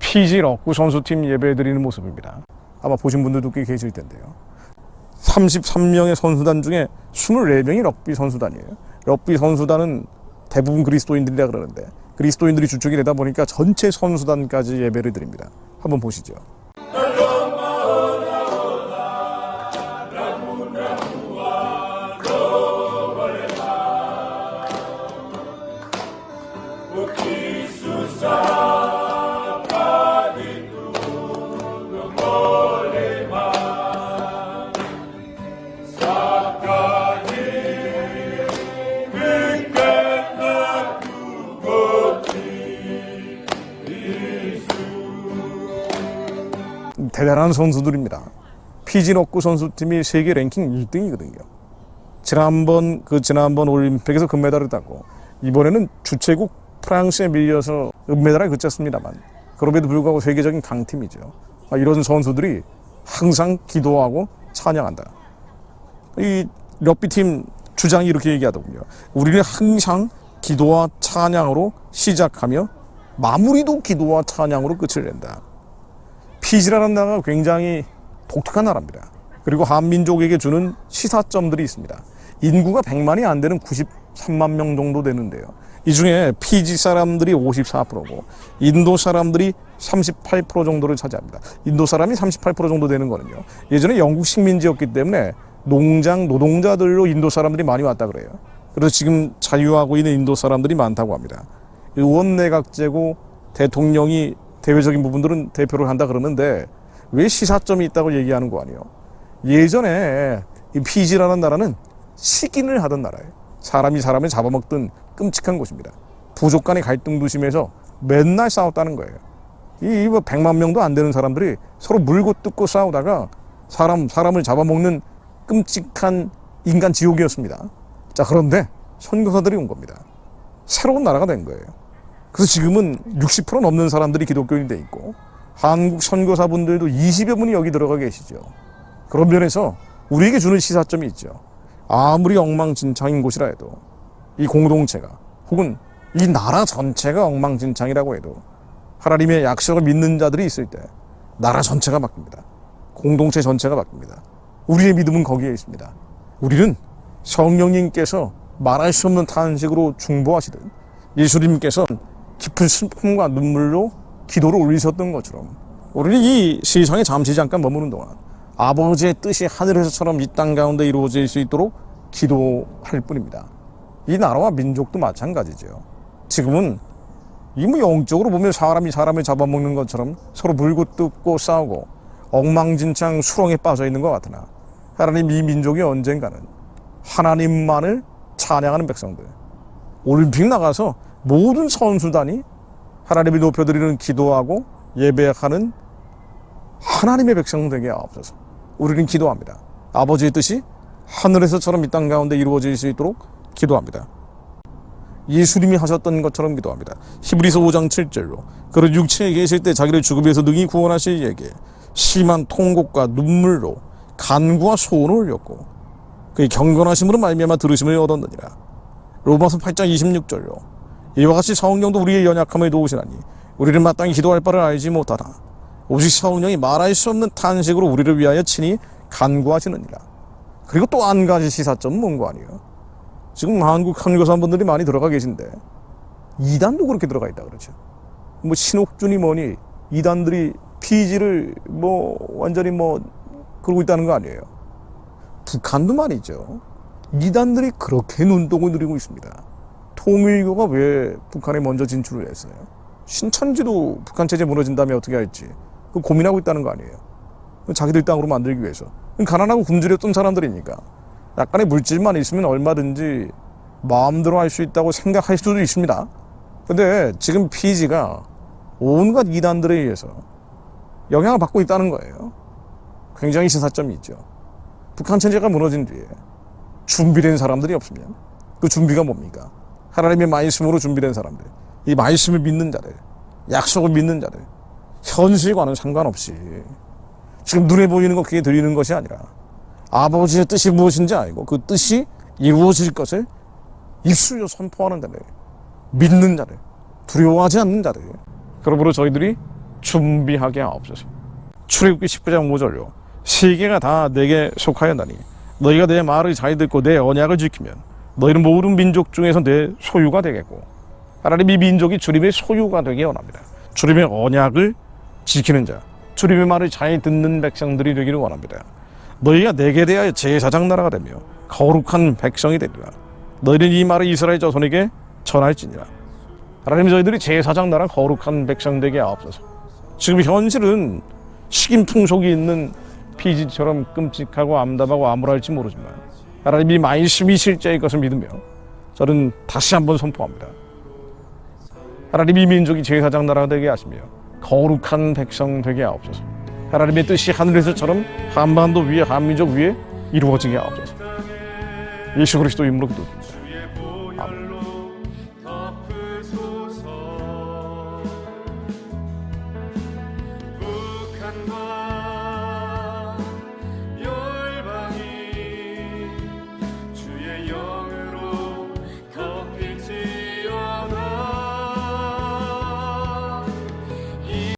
피질 얻고 선수팀 예배 드리는 모습입니다. 아마 보신 분들도 꽤 계실 텐데요. 33명의 선수단 중에 24명이 럭비 선수단이에요. 럭비 선수단은 대부분 그리스도인들이라 그러는데 그리스도인들이 주축이 되다 보니까 전체 선수단까지 예배를 드립니다. 한번 보시죠. 대단한 선수들입니다. 피지노쿠 선수팀이 세계 랭킹 1등이거든요. 지난번 그 지난번 올림픽에서 금메달을 따고 이번에는 주최국 프랑스에 밀려서 은메달을 그쳤습니다만 그럼에도 불구하고 세계적인 강팀이죠. 아, 이런 선수들이 항상 기도하고 찬양한다. 이 럭비팀 주장이 이렇게 얘기하더군요. 우리는 항상 기도와 찬양으로 시작하며 마무리도 기도와 찬양으로 끝을 낸다. 피지라는 나라가 굉장히 독특한 나라입니다. 그리고 한민족에게 주는 시사점들이 있습니다. 인구가 100만이 안 되는 93만 명 정도 되는데요. 이 중에 피지 사람들이 54%고 인도 사람들이 38% 정도를 차지합니다. 인도 사람이 38% 정도 되는 거는요. 예전에 영국 식민지였기 때문에 농장 노동자들로 인도 사람들이 많이 왔다 그래요. 그래서 지금 자유하고 있는 인도 사람들이 많다고 합니다. 의원 내각제고 대통령이 대외적인 부분들은 대표를 한다 그러는데 왜 시사점이 있다고 얘기하는 거 아니에요? 예전에 이 피지라는 나라는 식인을 하던 나라예요. 사람이 사람을 잡아먹던 끔찍한 곳입니다. 부족 간의 갈등도 심해서 맨날 싸웠다는 거예요. 이, 뭐 100만 명도 안 되는 사람들이 서로 물고 뜯고 싸우다가 사람, 사람을 잡아먹는 끔찍한 인간 지옥이었습니다. 자, 그런데 선교사들이 온 겁니다. 새로운 나라가 된 거예요. 그래서 지금은 60% 넘는 사람들이 기독교인이 돼 있고 한국 선교사분들도 20여 분이 여기 들어가 계시죠. 그런 면에서 우리에게 주는 시사점이 있죠. 아무리 엉망진창인 곳이라 해도 이 공동체가 혹은 이 나라 전체가 엉망진창이라고 해도 하나님의 약속을 믿는 자들이 있을 때 나라 전체가 바뀝니다. 공동체 전체가 바뀝니다. 우리의 믿음은 거기에 있습니다. 우리는 성령님께서 말할 수 없는 탄식으로 중보하시듯 예수님께서 깊은 슬픔과 눈물로 기도를 올리셨던 것처럼 우리는 이 세상에 잠시 잠깐 머무는 동안 아버지의 뜻이 하늘에서처럼 이 땅 가운데 이루어질 수 있도록 기도할 뿐입니다. 이 나라와 민족도 마찬가지죠. 지금은 이뭐 영적으로 보면 사람이 사람을 잡아먹는 것처럼 서로 물고 뜯고 싸우고 엉망진창 수렁에 빠져 있는 것 같으나 하나님 이 민족이 언젠가는 하나님만을 찬양하는 백성들 올림픽 나가서 모든 선수단이 하나님을 높여드리는 기도하고 예배하는 하나님의 백성 되게 하옵소서. 우리는 기도합니다. 아버지의 뜻이 하늘에서처럼 이 땅 가운데 이루어질 수 있도록 기도합니다. 예수님이 하셨던 것처럼 기도합니다. 히브리서 5장 7절로 그런 육체에 계실 때 자기를 죽음에서 능히 구원하실 이에게 심한 통곡과 눈물로 간구와 소원을 올렸고 그의 경건하심으로 말미암아 들으심을 얻었느니라. 로마서 8장 26절로 이와 같이 성령도 우리의 연약함을 도우시나니 우리는 마땅히 기도할 바를 알지 못하나 오직 성령이 말할 수 없는 탄식으로 우리를 위하여 친히 간구하시느니라. 그리고 또 한 가지 시사점은 뭔가 아니에요. 지금 한국 선교사분들이 많이 들어가 계신데 이단도 그렇게 들어가 있다 그러죠. 뭐 신옥준이 뭐니 이단들이 피지를 뭐 완전히 뭐 그러고 있다는 거 아니에요. 북한도 말이죠. 이단들이 그렇게 눈독을 누리고 있습니다. 통일교가 왜 북한에 먼저 진출을 했어요? 신천지도 북한 체제 무너진 다음에 어떻게 할지 그 고민하고 있다는 거 아니에요. 자기들 땅으로 만들기 위해서. 가난하고 굶주렸던 사람들이니까 약간의 물질만 있으면 얼마든지 마음대로 할 수 있다고 생각할 수도 있습니다. 근데 지금 피지가 온갖 이단들에 의해서 영향을 받고 있다는 거예요. 굉장히 시사점이 있죠. 북한 체제가 무너진 뒤에 준비된 사람들이 없으면 그 준비가 뭡니까? 하나님의 말씀으로 준비된 사람들, 이 말씀을 믿는 자들, 약속을 믿는 자들, 현실과는 상관없이 지금 눈에 보이는 것 그게 드리는 것이 아니라 아버지의 뜻이 무엇인지 알고 그 뜻이 이루어질 것을 입술로 선포하는 자들, 믿는 자들, 두려워하지 않는 자들. 그러므로 저희들이 준비하게 하옵소서. 출애굽기 19장 5절요. 세계가 다 내게 속하였나니 너희가 내 말을 잘 듣고 내 언약을 지키면 너희는 모든 민족 중에서 내 소유가 되겠고 하나님 이 민족이 주님의 소유가 되기 원합니다. 주님의 언약을 지키는 자, 주님의 말을 잘 듣는 백성들이 되기를 원합니다. 너희가 내게 대하여 제사장 나라가 되며 거룩한 백성이 되리라. 너희는 이 말을 이스라엘 자손에게 전할지니라. 하나님 저희들이 제사장 나라 거룩한 백성 되게 하옵소서. 지금 현실은 식인 풍속이 있는 피지처럼 끔찍하고 암담하고 암울할지 모르지만 하나님이 만심이 실제일 것을 믿으며 저는 다시 한번 선포합니다. 하나님이 민족이 제사장 나라가 되게 하시며 거룩한 백성 되게 하옵소서. 하나님의 뜻이 하늘에서처럼 한반도 위에 한민족 위에 이루어지게 하옵소서. 예수 그리스도 이름으로 기도드립니다.